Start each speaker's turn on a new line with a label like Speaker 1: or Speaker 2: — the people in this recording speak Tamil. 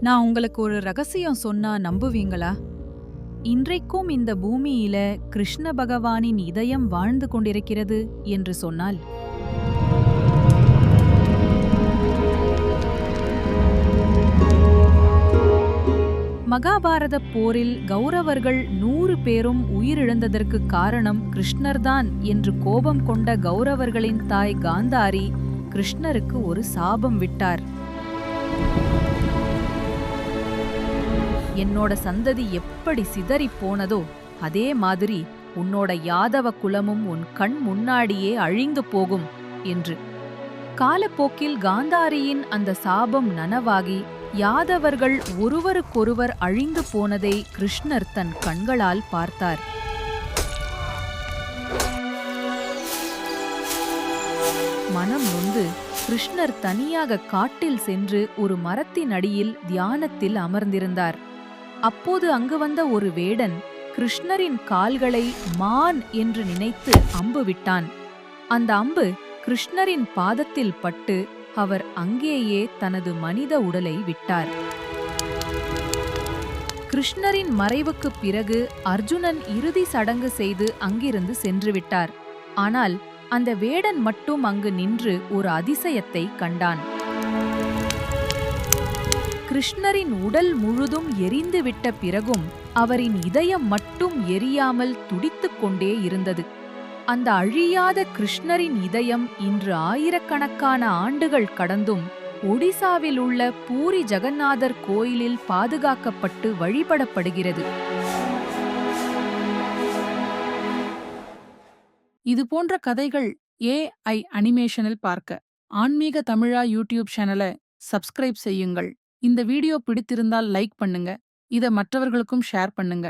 Speaker 1: நான் உங்களுக்கு ஒரு ரகசியம் சொன்னா நம்புவீங்களா? இன்றைக்கும் இந்த பூமியில கிருஷ்ண பகவானின் இதயம் வாழ்ந்து கொண்டிருக்கிறது என்று சொன்னால்? மகாபாரத போரில் கௌரவர்கள் நூறு பேரும் உயிரிழந்ததற்கு காரணம் கிருஷ்ணர்தான் என்று கோபம் கொண்ட கௌரவர்களின் தாய் காந்தாரி கிருஷ்ணருக்கு ஒரு சாபம் விட்டார். என்னோட சந்ததி எப்படி சிதறிப் போனதோ அதே மாதிரி உன்னோட யாதவ குலமும் உன் கண் முன்னாடியே அழிந்து போகும் என்று. காலப்போக்கில் காந்தாரியின் அந்த சாபம் நனவாகி யாதவர்கள் ஒருவருக்கொருவர் அழிந்து போனதை கிருஷ்ணர் தன் கண்களால் பார்த்தார். மனம் நொந்து கிருஷ்ணர் தனியாக காட்டில் சென்று ஒரு மரத்தின் அடியில் தியானத்தில் அமர்ந்திருந்தார். அப்போது அங்கு வந்த ஒரு வேடன் கிருஷ்ணரின் கால்களை மான் என்று நினைத்து அம்பு விட்டான். அந்த அம்பு கிருஷ்ணரின் பாதத்தில் பட்டு அவர் அங்கேயே தனது மனித உடலை விட்டார். கிருஷ்ணரின் மறைவுக்குப் பிறகு அர்ஜுனன் இறுதி சடங்கு செய்து அங்கிருந்து சென்றுவிட்டார் ஆனால் அந்த வேடன் மட்டும் அங்கு நின்று ஒரு அதிசயத்தை கண்டான். கிருஷ்ணரின் உடல் முழுதும் எரிந்துவிட்ட பிறகும் அவரின் இதயம் மட்டும் எரியாமல் துடித்துக் கொண்டே இருந்தது. அந்த அழியாத கிருஷ்ணரின் இதயம் இன்று ஆயிரக்கணக்கான ஆண்டுகள் கடந்தும் ஒடிசாவில் உள்ள பூரி ஜெகநாதர் கோயிலில் பாதுகாக்கப்பட்டு வழிபடப்படுகிறது.
Speaker 2: இது போன்ற கதைகள் ஏஐ அனிமேஷனில் பார்க்க ஆன்மீக தமிழா யூடியூப் சேனலை சப்ஸ்கிரைப் செய்யுங்கள். இந்த வீடியோ பிடித்திருந்தால் லைக் பண்ணுங்க. இத மற்றவர்களுக்கும் ஷேர் பண்ணுங்க.